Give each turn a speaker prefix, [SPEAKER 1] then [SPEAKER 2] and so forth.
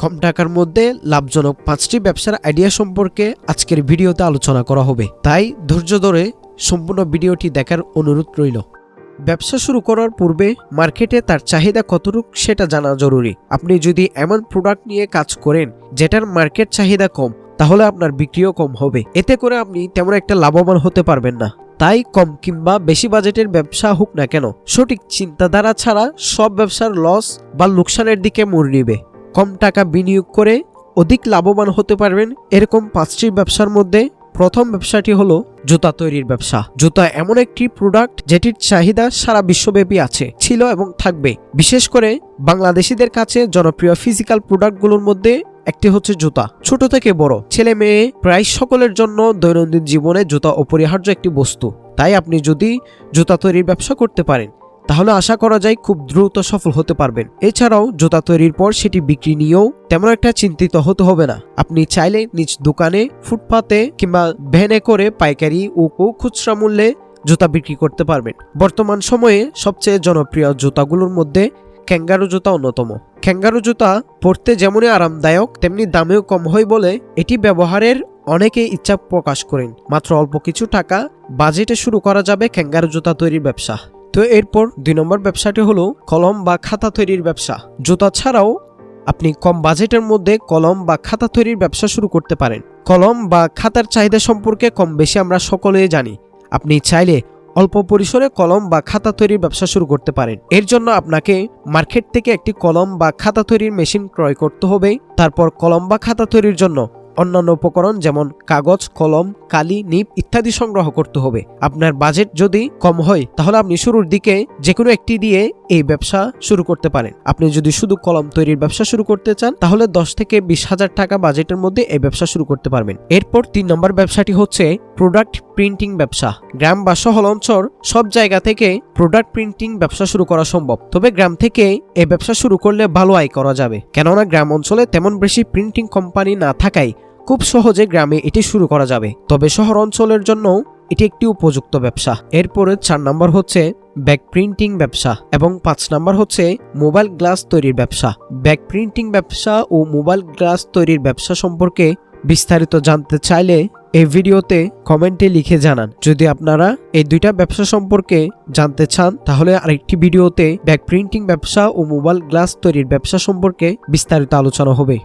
[SPEAKER 1] কম টাকার মধ্যে লাভজনক পাঁচটি ব্যবসার আইডিয়া সম্পর্কে আজকের ভিডিওতে আলোচনা করা হবে। তাই ধৈর্য ধরে সম্পূর্ণ ভিডিওটি দেখার অনুরোধ রইল। ব্যবসা শুরু করার পূর্বে মার্কেটে তার চাহিদা কতটুক সেটা জানা জরুরি। আপনি যদি এমন প্রোডাক্ট নিয়ে কাজ করেন যেটার মার্কেট চাহিদা কম, তাহলে আপনার বিক্রিও কম হবে। এতে করে আপনি তেমন একটা লাভবান হতে পারবেন না। তাই কম কিংবা বেশি বাজেটের ব্যবসা হোক না কেন, সঠিক চিন্তাধারা ছাড়া সব ব্যবসার লস বা লোকসানের দিকে মোড় নিবে। কম টাকা বিনিয়োগ করে অধিক লাভবান হতে পারবেন এরকম পাঁচটি ব্যবসার মধ্যে প্রথম ব্যবসাটি হলো জুতা তৈরির ব্যবসা। জুতা এমন একটি প্রোডাক্ট যেটির চাহিদা সারা বিশ্বব্যাপী আছে, ছিল এবং থাকবে। বিশেষ করে বাংলাদেশিদের কাছে জনপ্রিয় ফিজিক্যাল প্রোডাক্টগুলোর মধ্যে একটি হচ্ছে জুতা। ছোট থেকে বড়, ছেলে মেয়ে প্রায় সকলের জন্য দৈনন্দিন জীবনে জুতা অপরিহার্য একটি বস্তু। তাই আপনি যদি জুতা তৈরির ব্যবসা করতে পারেন তাহলে আশা করা যায় খুব দ্রুত সফল হতে পারবেন। এছাড়াও জুতা তৈরির পর সেটি বিক্রি নিয়েও তেমন একটা চিন্তিত হতে হবে না। আপনি চাইলে নিজ দোকানে, ফুটপাতে কিংবা ভ্যানে করে পাইকারি ও খুচরা মূল্যে জুতা বিক্রি করতে পারবেন। বর্তমান সময়ে সবচেয়ে জনপ্রিয় জুতাগুলোর মধ্যে ক্যাঙ্গারু জুতা অন্যতম। ক্যাঙ্গারু জুতা পরতে যেমনই আরামদায়ক, তেমনি দামেও কম হয় বলে এটি ব্যবহারের অনেকে ইচ্ছা প্রকাশ করেন। মাত্র অল্প কিছু টাকা বাজেটে শুরু করা যাবে ক্যাঙ্গারু জুতা তৈরির ব্যবসা। তো এরপর দুই নম্বর ব্যবসাটি হলো কলম বা খাতা তৈরির ব্যবসা। জুতা ছাড়াও আপনি কম বাজেটের মধ্যে কলম বা খাতা তৈরির ব্যবসা শুরু করতে পারেন। কলম বা খাতার চাহিদা সম্পর্কে কম বেশি আমরা সকলেই জানি। আপনি চাইলে অল্প পরিসরে কলম বা খাতা তৈরির ব্যবসা শুরু করতে পারেন। এর জন্য আপনাকে মার্কেট থেকে একটি কলম বা খাতা তৈরির মেশিন ক্রয় করতে হবে। তারপর কলম বা খাতা তৈরির জন্য অন্যান্য উপকরণ যেমন কাগজ, কলম, কালি নিপ ইত্যাদি সংগ্রহ করতে হবে। আপনার বাজেট যদি কম হয়, তাহলে আপনি শুরুর দিকে যে কোনো একটি দিয়ে এই ব্যবসা শুরু করতে পারেন। আপনি যদি শুধু কলম তৈরির ব্যবসা শুরু করতে চান, তাহলে দশ থেকে বিশ হাজার টাকা বাজেটের মধ্যে এই ব্যবসা শুরু করতে পারবেন। এরপর তিন নম্বর ব্যবসাটি হচ্ছে প্রোডাক্ট প্রিন্টিং ব্যবসা। গ্রাম বা শহর অঞ্চল সব জায়গা থেকে প্রোডাক্ট প্রিন্টিং ব্যবসা শুরু করা সম্ভব। তবে গ্রাম থেকে এই ব্যবসা শুরু করলে ভালো আয় করা যাবে। কেননা গ্রাম অঞ্চলে তেমন বেশি প্রিন্টিং কোম্পানি না থাকায় খুব সহজে গ্রামে এটি শুরু করা যাবে, তবে শহর অঞ্চলের জন্য এটি একটি উপযুক্ত ব্যবসা। এরপরে চার নম্বর হচ্ছে ব্যাক প্রিন্টিং ব্যবসা এবং পাঁচ নম্বর হচ্ছে মোবাইল গ্লাস তৈরির ব্যবসা। ব্যাক প্রিন্টিং ব্যবসা ও মোবাইল গ্লাস তৈরির ব্যবসা সম্পর্কে বিস্তারিত জানতে চাইলে এই ভিডিওতে কমেন্টে লিখে জানান। যদি আপনারা এই দুইটা ব্যবসা সম্পর্কে জানতে চান, তাহলে আরেকটি ভিডিওতে ব্যাক প্রিন্টিং ব্যবসা ও মোবাইল গ্লাস তৈরির ব্যবসা সম্পর্কে বিস্তারিত আলোচনা হবে।